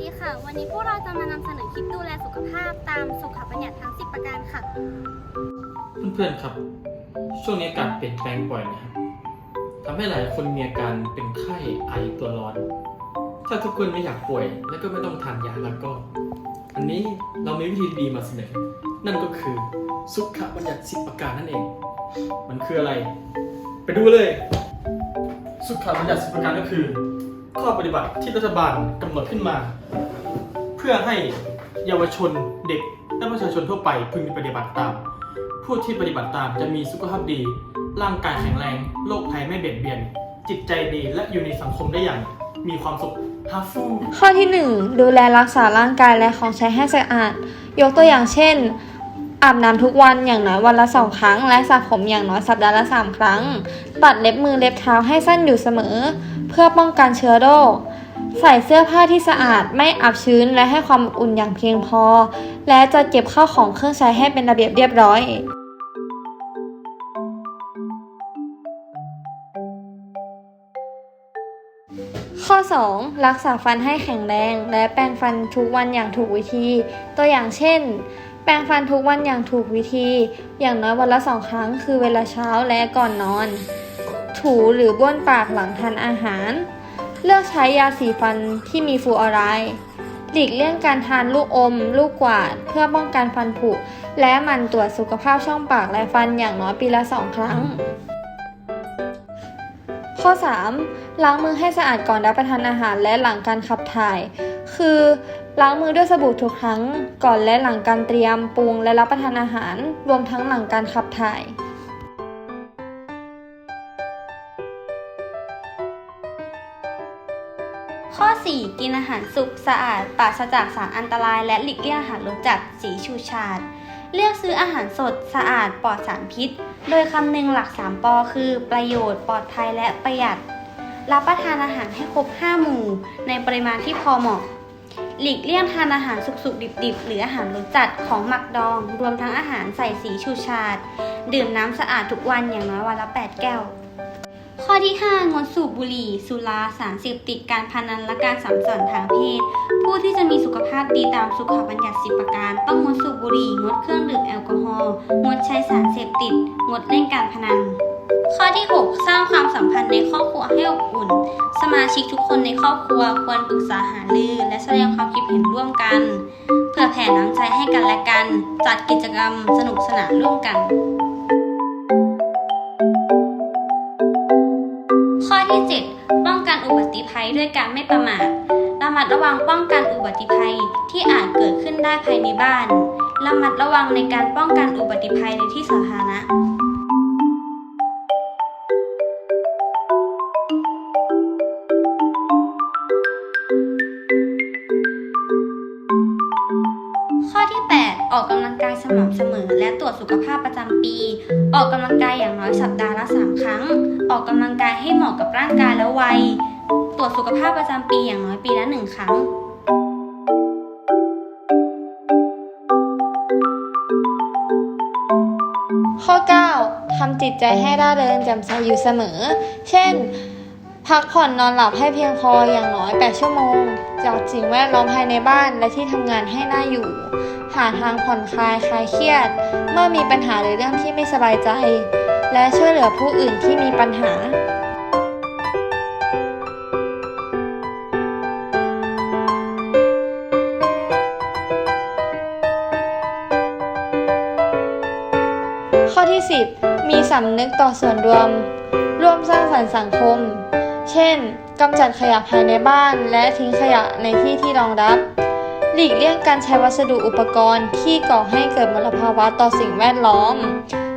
ดีค่ะ วันนี้พวกเราจะมานำเสนอคลิปดูแลสุขภาพตามสุขบัญญัติทั้ง 10 ประการค่ะ เพื่อนๆครับ ช่วงนี้อากาศเปลี่ยนแปลงบ่อยนะครับทำให้หลายคนมีอาการเป็นไข้ไอตัวร้อน ถ้าทุกคนไม่อยากป่วย และก็ไม่ต้องทานยาแล้วก็ อันนี้เรามีวิธีดีมาเสนอ นั่นก็คือสุขบัญญัติสิบประการนั่นเอง มันคืออะไร ไปดูเลย สุขบัญญัติสิบประการก็คือข้อปฏิบัติที่รัฐบาลกำหนดขึ้นมา พื่อให้เยาวชนเด็กและประชาชนทั่วไปพึงปฏิบัติตาม ผู้ที่ปฏิบัติตามจะมีสุขภาพดี ร่างกายแข็งแรงโรคภัยไม่เบียดเบียน จิตใจดีและอยู่ในสังคมได้อย่างมีความสุขฮาฟูข้อที่ 1 ดูแลรักษาร่างกายและของใช้ให้สะอาด ยกตัวอย่างเช่น อาบน้ำทุกวันอย่างน้อยวันละสองครั้ง และสระผมอย่างน้อยสัปดาห์ละสามครั้ง ตัดเล็บมือเล็บเท้าให้สั้นอยู่เสมอ เพื่อป้องกันเชื้อโรค ใส่เสื้อผ้าที่สะอาดไม่อับชื้นและให้ความอบอุ่นอย่างเพียงพอ และจะเก็บข้าวของเครื่องใช้ให้เป็นระเบียบเรียบร้อยข้อ 2. รักษาฟันให้แข็งแรง และแปรงฟันทุกวันอย่างถูกวิธี ตัวอย่างเช่น แปรงฟันทุกวันอย่างถูกวิธี อย่างน้อยวันละสองครั้ง คือเวลาเช้าและก่อนนอน ถูหรือบ้วนปากหลังทานอาหาร เลือกใช้ยาสีฟันที่มีฟลูออไรด์หลีกเลี่ยงการทานลูกอม ลูกกวาด เพื่อป้องกันฟันผุ และหมั่นตรวจสุขภาพช่องปากและฟันอย่างน้อยปีละสองครั้ง ข้อ 3. ล้างมือให้สะอาดก่อนรับประทานอาหารและหลังการขับถ่าย คือล้างมือด้วยสบู่ทุกครั้ง ก่อนและหลังการเตรียมปรุงและรับประทานอาหาร รวมทั้งหลังการขับถ่าย ข้อ 4 กินอาหารสุกสะอาดปราศจากสารอันตรายและหลีกเลี่ยงอาหารรสจัดสีชูชาด เลือกซื้ออาหารสดสะอาดปลอดสารพิษ โดยคำนึงหลัก 3 ปอคือ ประโยชน์ปลอดภัยและประหยัด รับประทานอาหารให้ครบ 5 หมู่ ในปริมาณที่พอเหมาะ หลีกเลี่ยงทานอาหารสุกๆดิบๆ หรืออาหารรสจัดของหมักดอง รวมทั้งอาหารใส่สีชูชาด ดื่มน้ำสะอาดทุกวันอย่างน้อยวันละ 8 แก้ว ข้อที่ 5 งดสูบบุหรี่ สุราสารเสพติดการพนันและการสัมสอนทางเพศ ผู้ที่จะมีสุขภาพดีตามสุขบัญญัติ10ประการ ต้องงดสูบบุหรี่ งดเครื่องดื่มแอลกอฮอล์งดใช้สารเสพติด งดเล่นการพนัน ข้อที่ 6 สร้างความสัมพันธ์ในครอบครัวให้อบอุ่น สมาชิกทุกคนในครอบครัวควรปรึกษาหารือและแสดงความคิดเห็นร่วมกัน เพื่อแผ่น้ำใจให้กันและกัน จัดกิจกรรมสนุกสนานร่วมกัน ข้อที่ 7 ป้องกันอุบัติภัยด้วยการไม่ประมาทระมัดระวังป้องกันอุบัติภัยที่อาจเกิดขึ้นได้ภายในบ้าน ระมัดระวังในการป้องกันอุบัติภัยในที่สาธารณะ ออกกำลังกายสม่ำเสมอ และตรวจสุขภาพประจำปี ออกกำลังกายอย่างน้อยสัปดาห์ละ 3 ครั้ง ออกกำลังกายให้เหมาะกับร่างกายและวัย ตรวจสุขภาพประจำปีอย่างน้อยปีละ1ครั้งข้อ 9ทำจิตใจให้ร่าเริงแจ่มใสอยู่เสมอ เช่น พักผ่อนนอนหลับให้เพียงพออย่างน้อย 8 ชั่วโมง จากสิ่งแวดล้อมภายในบ้านและที่ทำงานให้น่าอยู่ หาทางผ่อนคลายคลายเครียด เมื่อมีปัญหาหรือเรื่องที่ไม่สบายใจ และช่วยเหลือผู้อื่นที่มีปัญหาข้อที่ 10 มีสำนึกต่อส่วนรวม ร่วมสร้างสรรค์สังคม เช่นกำจัดขยะภายในบ้านและทิ้งขยะในที่ที่รองรับ หลีกเลี่ยงการใช้วัสดุอุปกรณ์ที่ก่อให้เกิดมลภาวะต่อสิ่งแวดล้อม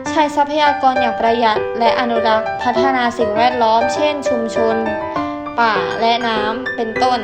ใช้ทรัพยากรอย่างประหยัดและอนุรักษ์พัฒนาสิ่งแวดล้อม เช่น ชุมชน ป่าและน้ำเป็นต้น